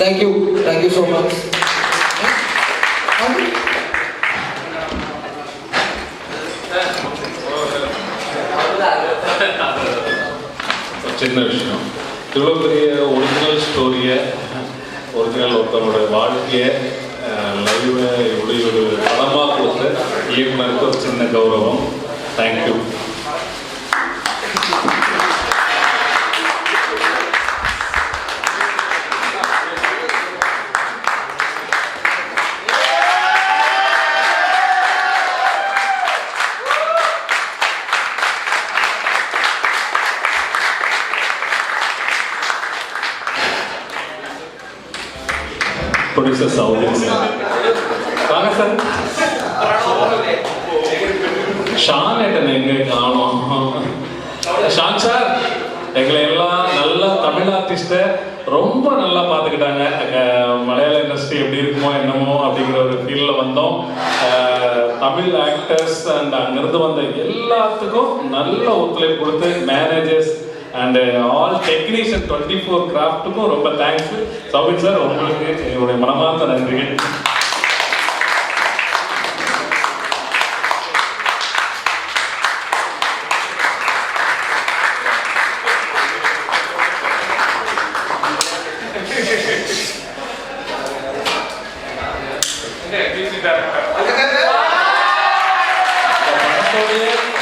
Thank you thank you so much சின்ன விஷயம். இவ்வளோ பெரிய ஒரிஜினல் ஸ்டோரியை ஒரிஜினல் ஒருத்தனோட வாழ்க்கையை லைவை இவ்வளோ ஒரு படமாக கொடுத்த இயக்குனருக்கு ஒரு சின்ன கௌரவம். Thank you producer Chaudhary sir வாங்க சார் ஷான் ஏட்டன் எங்க காணோம் ஷான் சார் எங்களை எல்லாம் நல்லா தமிழ் ஆர்டிஸ்ட்டை ரொம்ப நல்லா பார்த்துக்கிட்டாங்க. அங்கே மலையாள இண்டஸ்ட்ரி எப்படி இருக்குமோ என்னமோ அப்படிங்கிற ஒரு ஃபீல்டில் வந்தோம் தமிழ் ஆக்டர்ஸ் அண்ட் அங்கேருந்து வந்த எல்லாத்துக்கும் நல்ல ஒத்துழைப்பு கொடுத்து managers and all technician twenty four கிராஃப்ட்டுக்கும் ரொம்ப தேங்க்ஸ் சௌபின் சார் உங்களுக்கு என்னுடைய மனமார்ந்த நன்றிகள்.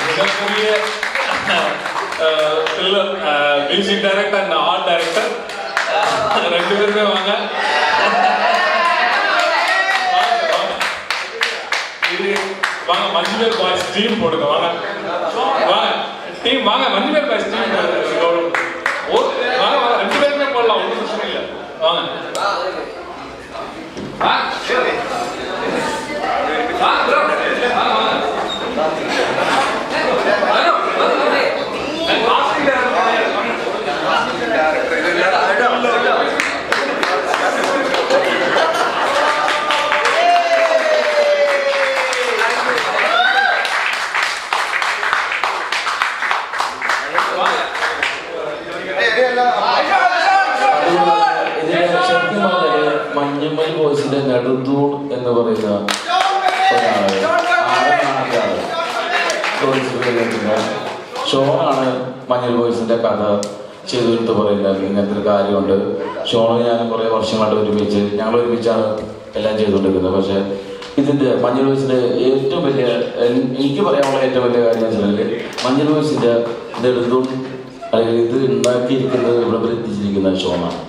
மிகப்பெரிய music director and art director ரெண்டு பேருமே வாங்க. இது வாங்க மஞ்சு பாய்ஸ் டீம் போடுங்க வாங்க. வாங்க டீம் வாங்க மஞ்சு பேர் பாய்ஸ் டீம் ബോയ്സിന്റെ നെടുന്തൂൺ എന്ന് പറയുന്ന ഷോണാണ് മഞ്ഞൾ ബോയ്സിന്റെ കഥ ചെയ്തു എടുത്ത് പറയുന്നത്. ഇങ്ങനത്തെ ഒരു കാര്യമുണ്ട്. ഷോണ് ഞാൻ കുറേ വർഷങ്ങളായിട്ട് ഒരുമിച്ച് ഞങ്ങൾ ഒരുമിച്ചാണ് എല്ലാം ചെയ്തുകൊണ്ടിരിക്കുന്നത്. പക്ഷെ ഇതിന്റെ മഞ്ഞൾ ബോയ്സിന്റെ ഏറ്റവും വലിയ എനിക്ക് പറയാനുള്ള ഏറ്റവും വലിയ കാര്യം എന്ന് വെച്ചാൽ മഞ്ഞൾ ബോയ്സിന്റെ നെടുന്തൂൺ അല്ലെങ്കിൽ ഇത് ഉണ്ടാക്കിയിരിക്കുന്നത് ഇവിടെ എത്തിച്ചിരിക്കുന്ന ഷോണാണ്.